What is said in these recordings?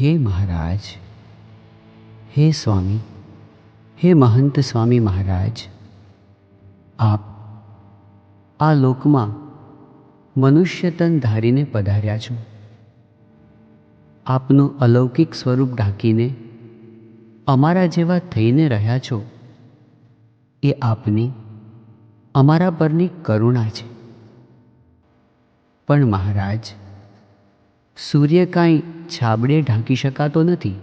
હે મહારાજ, હે સ્વામી, હે મહંત સ્વામી મહારાજ, આપ આ લોકમાં મનુષ્યતન ધારીને પધાર્યા છો. આપનું અલૌકિક સ્વરૂપ ઢાંકીને અમારા જેવા થઈને રહ્યા છો એ આપની, અમારા પરની કરુણા છે. પણ મહારાજ સૂર્ય કાંઈ છાબડે ઢાંકી શકાતો નથી.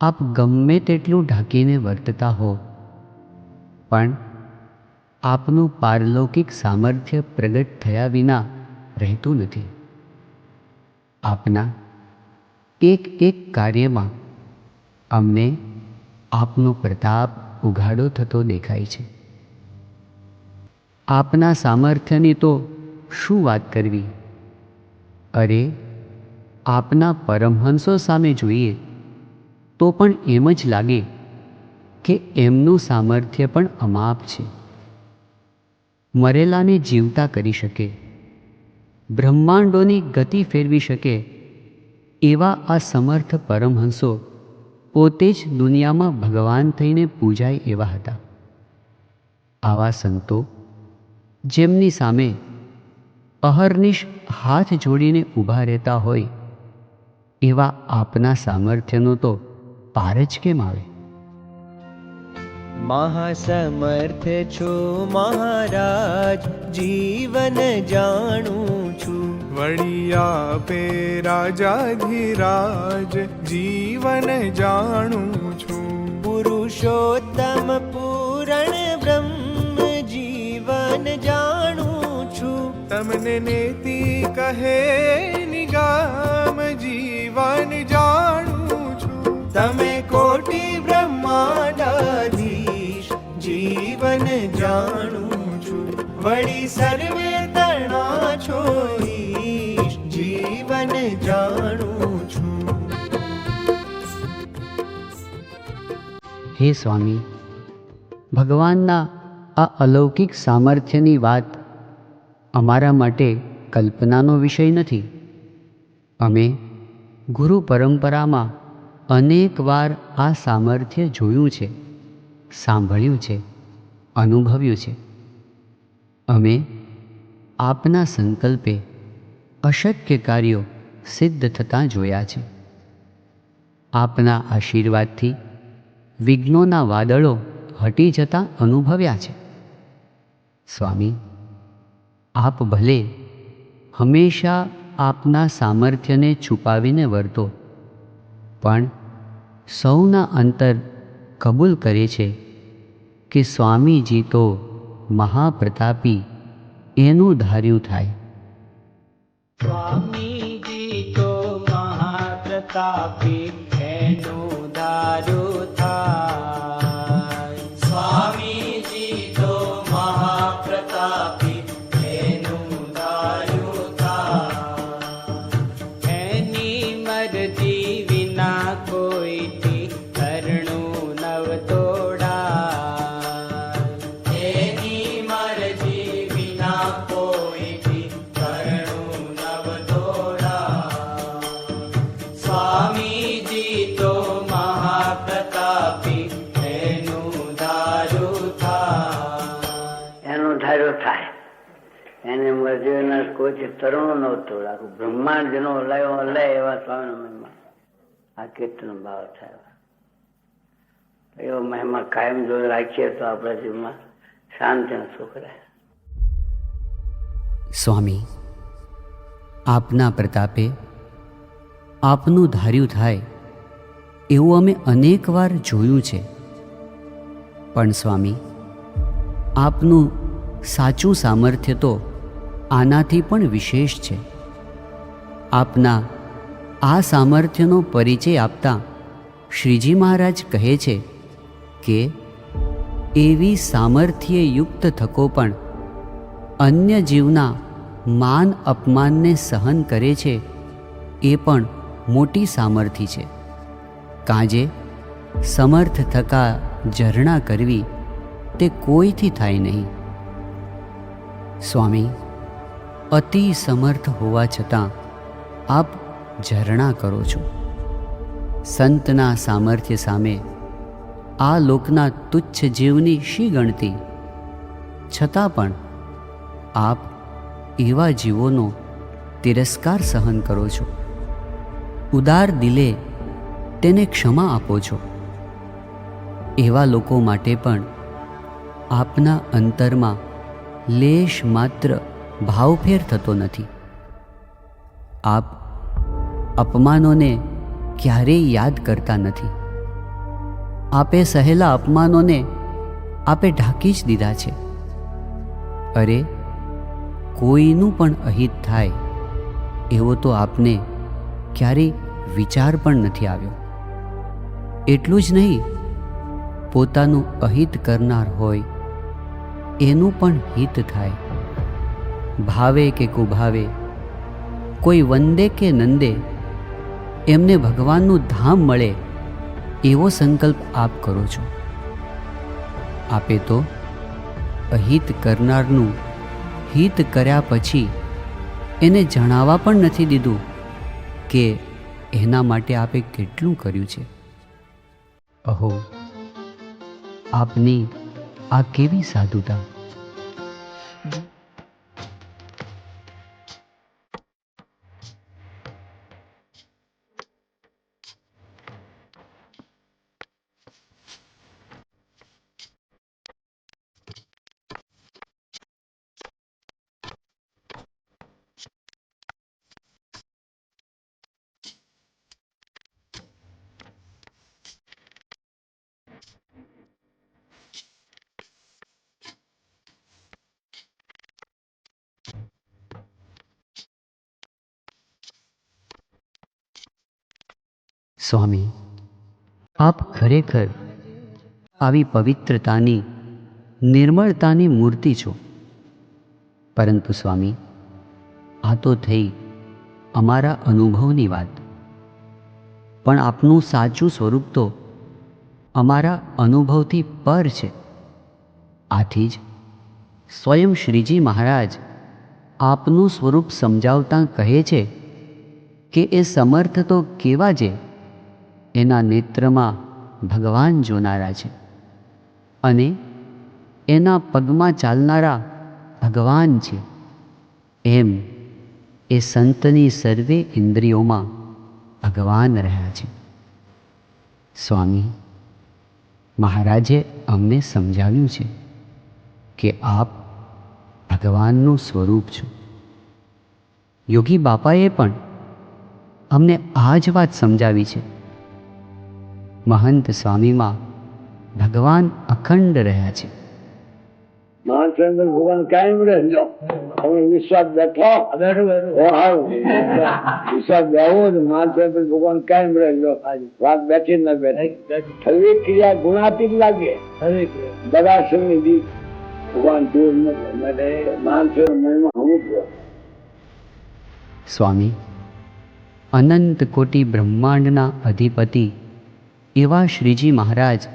આપ ગમે તેટલું ઢાંકીને વર્તતા હો, પણ આપનું પારલૌકિક સામર્થ્ય પ્રગટ થયા વિના રહેતું નથી. આપના એક એક કાર્યમાં અમને આપનો પ્રતાપ ઉઘાડો થતો દેખાય છે. આપના સામર્થ્યની તો શું વાત કરવી? અરે, આપના પરમહંસો સામે જોઈએ, તો પણ એમ જ લાગે કે એમનું સામર્થ્ય પણ અમાપ છે. મરેલાને જીવતા કરી શકે, બ્રહ્માંડોની ગતિ ફેરવી શકે, એવા આ સમર્થ પરમહંસો પોતે જ દુનિયામાં ભગવાન થઈને પૂજાય એવા હતા. આવા સંતો, જેમની સામે અહર્નિશ હાથ જોડીને ઊભા રહેતા હોય એવા આપના સામર્થ્યનો તો પાર જ કેમ આવે? મહાસમર્થ છો મહારાજ જીવન જાણું છું. વળી આપે રાજાધિરાજ જીવન જાણું છું. પુરુષોત્તમ પૂરણ બ્રહ્મ જીવન જાણું તમને નેતી કહે, નિગામ જીવન જાણું છું. તમે કોટી બ્રહ્માંડાધીશ જીવન જાણું છું. વળી સર્વે તણા છો જીવન જાણું છું. હે સ્વામી, ભગવાનના આ અલૌકિક સામર્થ્યની વાત અમારા માટે કલ્પનાનો વિષય નથી. અમે ગુરુ પરંપરામાં અનેક વાર આ સામર્થ્ય જોયું છે, સાંભળ્યું છે, અનુભવ્યું છે. અમે આપના સંકલ્પે અશક્ય કાર્યો સિદ્ધ થતાં જોયા છે. આપના આશીર્વાદથી વિઘ્નોના વાદળો હટી જતાં અનુભવ્યા છે. સ્વામી આપ ભલે હંમેશા આપના સામર્થ્યને છુપાવીને વર્તો, પણ સૌના અંતર કબૂલ કરે છે કે સ્વામીજી તો મહાપ્રતાપી એનું ધાર્યું થાય. સ્વામીજી તો મહાપ્રતાપી એનું દારૂ કોઈ તરુણ નહોતું, આખું બ્રહ્માંડ જેનો હલાયો લે એવા સ્વામીના મહિમા આ કીર્તન ભાવ થાય. એવો મહિમા કાયમ જો રાખીએ તો આપણા જીવમાં શાંતિ સુખ રહે. સ્વામી, આપના પ્રતાપે આપનું ધાર્યું થાય એવું અમે અનેકવાર જોયું છે. પણ સ્વામી, આપનું સાચું સામર્થ્ય તો આનાથી પણ વિશેષ છે. આપના આ સામર્થ્યનો પરિચય આપતા શ્રીજી મહારાજ કહે છે કે, એવી સામર્થ્યયુક્ત થકો પણ અન્ય જીવના માન અપમાનને સહન કરે છે, એ પણ મોટી સામર્થ્ય છે. કાજે સમર્થ થકા ઝરણા કરવી તે કોઈથી થાય નહીં? સ્વામી અતિ સમર્થ હોવા છતાં આપ ઝરણા કરો છો. સંતના સામર્થ્ય સામે આ લોકના તુચ્છ જીવની શી ગણતી? છતાં પણ આપ એવા જીવોનો તિરસ્કાર સહન કરો છો. ઉદાર દિલે તેને ક્ષમા આપો છો. એવા લોકો માટે પણ આપના અંતરમાં લેશ માત્ર ભાવફેર થતો નથી. આપ અપમાનોને ક્યારેય યાદ કરતા નથી. આપે સહેલા અપમાનોને આપે ઢાંકી જ દીધા છે. અરે, કોઈનું પણ અહિત થાય, એવો તો આપને ક્યારેય વિચાર પણ નથી આવ્યો. એટલું જ નહીં, પોતાનું અહિત કરનાર હોય, એનું પણ હિત થાય. ભાવે કે કુભાવે, કોઈ વંદે કે નંદે, એમને ભગવાનનું ધામ મળે એવો સંકલ્પ આપ કરો છો. આપે તો અહિત કરનારનું હિત કર્યા પછી એને જણાવવા પણ નથી દીધું કે એના માટે આપે કેટલું કર્યું છે. અહો, આપની આ કેવી સાધુતા? સ્વામી, આપ ખરેખર આવી પવિત્રતાની, નિર્મળતાની મૂર્તિ છો. પરંતુ સ્વામી, આ તો થઈ અમારા અનુભવની વાત. પણ આપનું સાચું સ્વરૂપ તો અમારા અનુભવથી પર છે. આથી જ સ્વયં શ્રીજી મહારાજ આપનું સ્વરૂપ સમજાવતા કહે છે કે એ સમર્થ તો કેવા છે એના નેત્રમાં ભગવાન જોનારા છે અને એના પગમાં ચાલનારા ભગવાન છે. એમ એ સંતની સર્વે ઇન્દ્રિયોમાં ભગવાન રહ્યા છે. સ્વામી, મહારાજે અમને સમજાવ્યું છે કે આપ ભગવાનનું સ્વરૂપ છો. યોગી બાપાએ પણ અમને આ જ વાત સમજાવી છે. મહંત સ્વામીમાં ભગવાન અખંડ રહ્યા છે. મહાનચંદ્ર ભગવાન કાયમ રહેજો. હવે વિશ્વાસ બેઠો. બેઠો બેઠો. વિશ્વાસ બેહવો જ મહાનચંદ્ર ભગવાન કાયમ રહેજો. વાત બેઠી ન બેઠી. થવી ક્રિયા ગુણાતીત લાગે. સમય ભગવાન દૂર ન મહિમા સ્વામી અનંત કોટી બ્રહ્માંડના અધિપતિ એવા શ્રીજી મહારાજ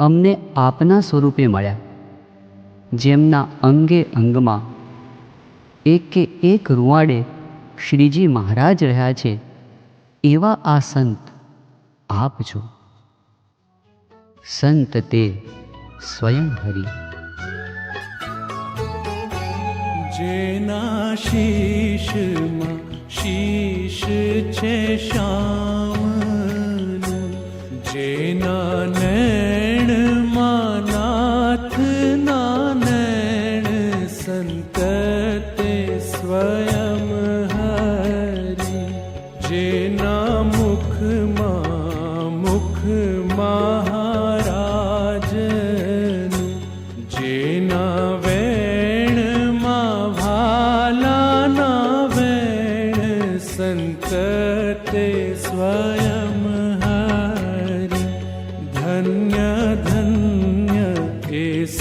અમને આપના સ્વરૂપે મળ્યા, જેમના અંગે અંગમાં એક એક રૂવાડે શ્રીજી મહારાજ રહ્યા છે, એવા આ સંત આપ છો. સંત તે સ્વયં હરી. જેના શીશમાં શીશ છે શ્યામનું नैण मा नाण सन्त स्वयं हरि। जना मुख मा मुख महाराजेना वेण मा भेण सन्त स्वयम्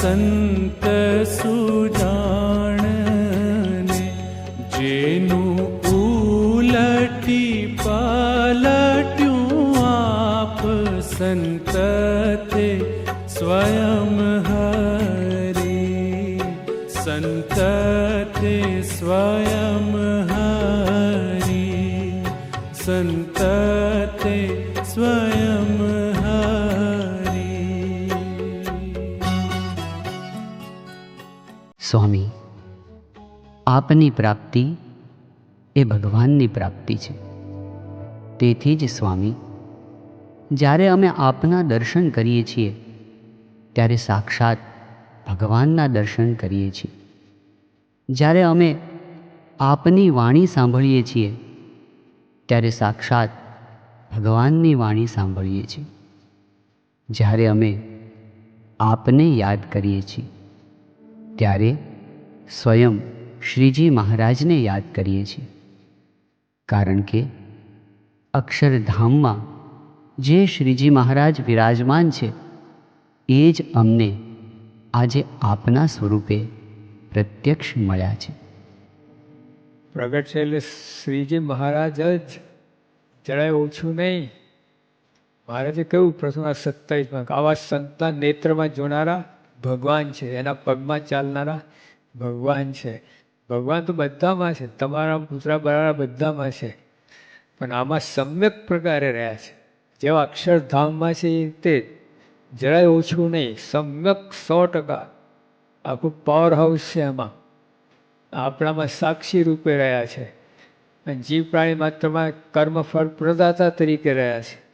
संत सुजान जेनु उलटी सन्त आप संत ते स्वयं हरि। सन्त स्वयं हरि। संत સ્વામી, આપની પ્રાપ્તિ એ ભગવાનની પ્રાપ્તિ છે. તેથી જ સ્વામી, જ્યારે અમે આપના દર્શન કરીએ છીએ, ત્યારે સાક્ષાત ભગવાનના દર્શન કરીએ છીએ. જ્યારે અમે આપની વાણી સાંભળીએ છીએ, ત્યારે સાક્ષાત ભગવાનની વાણી સાંભળીએ છીએ. જ્યારે અમે આપને યાદ કરીએ છીએ. ત્યારે સ્વયં શ્રીજી મહારાજને યાદ કરીએ છીએ. કારણ કે અક્ષરધામમાં જે શ્રીજી મહારાજ વિરાજમાન છે, એ જ અમને આજે આપના સ્વરૂપે પ્રત્યક્ષ મળ્યા છે. પ્રગટ છે એટલે શ્રીજી મહારાજ જ જરાય ઓછું નહીં. મહારાજે કહ્યું, પ્રથમ આ સત્તાવીસમાં આવા સંતના નેત્રમાં જોનારા ભગવાન છે, એના પગમાં ચાલનારા ભગવાન છે. ભગવાન તો બધામાં છે, તમારા પુતરા બરાબર બધામાં છે. પણ આમાં સમ્યક પ્રકારે રહ્યા છે. જેવા અક્ષરધામમાં છે એ તે જરાય ઓછું નહીં, સમ્યક સો ટકા. આખું પાવર હાઉસ છે એમાં આપણામાં સાક્ષી રૂપે રહ્યા છે. અને જીવ પ્રાણી માત્રમાં કર્મફળ પ્રદાતા તરીકે રહ્યા છે.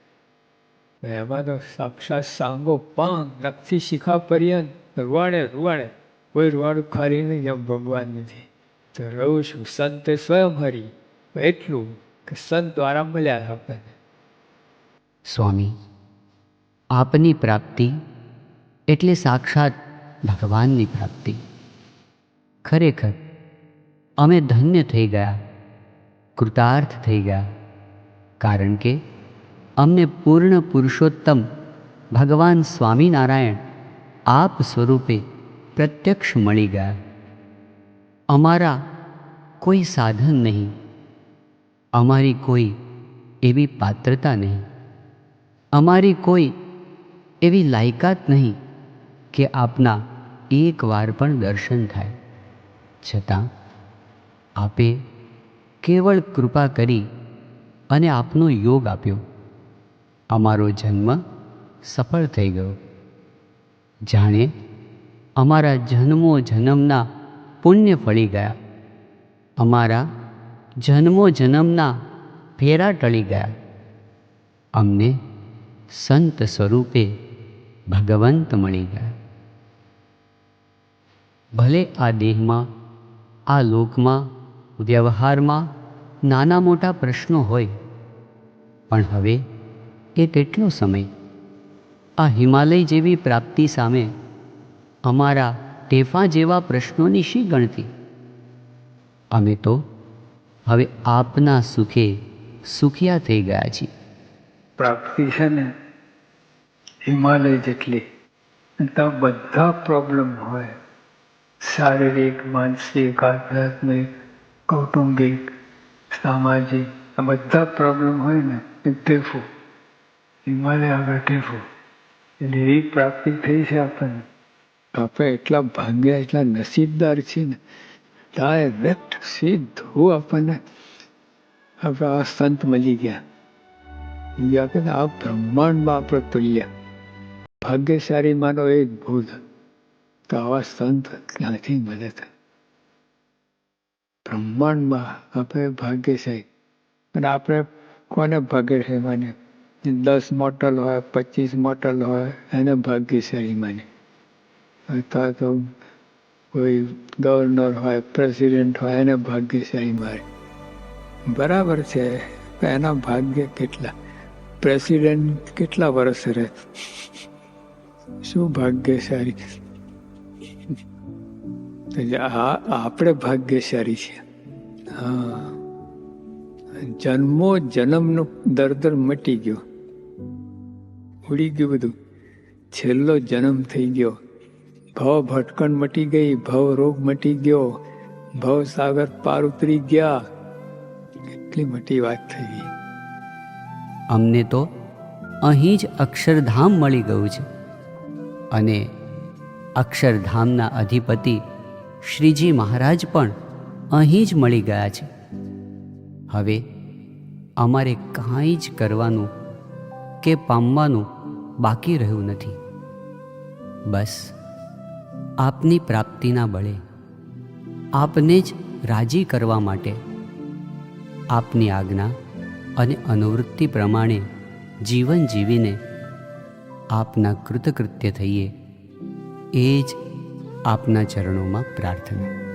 એમાં તો સાક્ષાત સાંગો પાંગ લખતી શિખા પર્યંત રૂવાડે રૂવાડે. કોઈ રૂવાડું ખાલી નહીં, જેમ ભગવાન નથી. તો રહું છું, સંતે સ્વયં હરી. એટલું કે સંત દ્વારા મળ્યા આપણને સ્વામી, આપની પ્રાપ્તિ એટલે સાક્ષાત ભગવાનની પ્રાપ્તિ. ખરેખર, અમે ધન્ય થઈ ગયા, કૃતાર્થ થઈ ગયા. કારણ કે અમને પૂર્ણ પુરુષોત્તમ ભગવાન સ્વામિનારાયણ આપ સ્વરૂપે પ્રત્યક્ષ મળી ગયા. અમારા કોઈ સાધન નહીં. અમારી કોઈ એવી પાત્રતા નહીં. અમારી કોઈ એવી લાયકાત નહીં કે આપના એકવાર પણ દર્શન થાય. છતાં આપે કેવળ કૃપા કરી અને આપનો યોગ આપ્યો. અમારો જન્મ સફળ થઈ ગયો. જાણે અમારા જન્મો જન્મના પુણ્ય ફળી ગયા. અમારા જન્મો જન્મના ફેરા ટળી ગયા. અમને સંત સ્વરૂપે ભગવંત મળી ગયા. ભલે આ દેહમાં, આ લોકમાં, વ્યવહારમાં નાના મોટા પ્રશ્નો હોય, પણ હવે એ કેટલો સમય? આ હિમાલય જેવી પ્રાપ્તિ સામે અમારા ટેફા જેવા પ્રશ્નોની શી ગણતી? અમે તો હવે આપના સુખે સુખિયા થઈ ગયા છીએ. પ્રાપ્તિ છે ને હિમાલય જેટલી. ત્યાં બધા પ્રોબ્લેમ હોય. શારીરિક, માનસિક, આધ્યાત્મિક, કૌટુંબિક, સામાજિક, આ બધા પ્રોબ્લેમ હોય ને, એ ટેફું. હિમાલય આગળ ટેકો. એટલે એવી પ્રાપ્તિ થઈ છે આપણને. આપણે એટલા ભાગ્યા, એટલા નસીબદાર છીએ ને. ડાયરેક્ટ સીધું આપણને. આપણે આ સંત મળી ગયા. બીજા કે આ બ્રહ્માંડમાં આપણે તુલ્ય. ભાગ્યશાળી માનો એ ભૂલ તો આવા સંત ક્યાંથી મળે છે? બ્રહ્માંડમાં આપણે ભાગ્યશાળી. અને આપણે કોને ભાગ્યશાળી માને દસ મોટલ હોય, પચીસ મોટલ હોય, એને ભાગ્યશાળી માને અથવા તો કોઈ ગવર્નર હોય, પ્રેસિડેન્ટ હોય, એને ભાગ્યશાળી મારે બરાબર છે એના ભાગ્ય કેટલા? પ્રેસિડેન્ટ કેટલા વર્ષ રહે? શું ભાગ્યશાળી? આ, આપણે ભાગ્યશાળી છે. હા. જન્મો જન્મનું દર્દર મટી ગયો. ઉડી ગયું બધું. છેલ્લો જન્મ થઈ ગયો. ભવ ભટકણ મટી ગઈ, ભવ રોગ મટી ગયો, ભવ સાગર પાર ઉતરી ગયા. કેટલી મોટી વાત થઈ. ગઈ અમને તો અહીં જ અક્ષરધામ મળી ગયું છે. અને અક્ષરધામના અધિપતિ શ્રીજી મહારાજ પણ અહીં જ મળી ગયા છે. હવે અમારે કાંઈ જ કરવાનું કે પામવાનું બાકી રહ્યું નથી. બસ, આપની પ્રાપ્તિના બળે આપને જ રાજી કરવા માટે આપની આજ્ઞા અને અનુવૃત્તિ પ્રમાણે જીવન જીવીને આપના કૃતકૃત્ય થઈએ એ જ આપના ચરણોમાં પ્રાર્થના.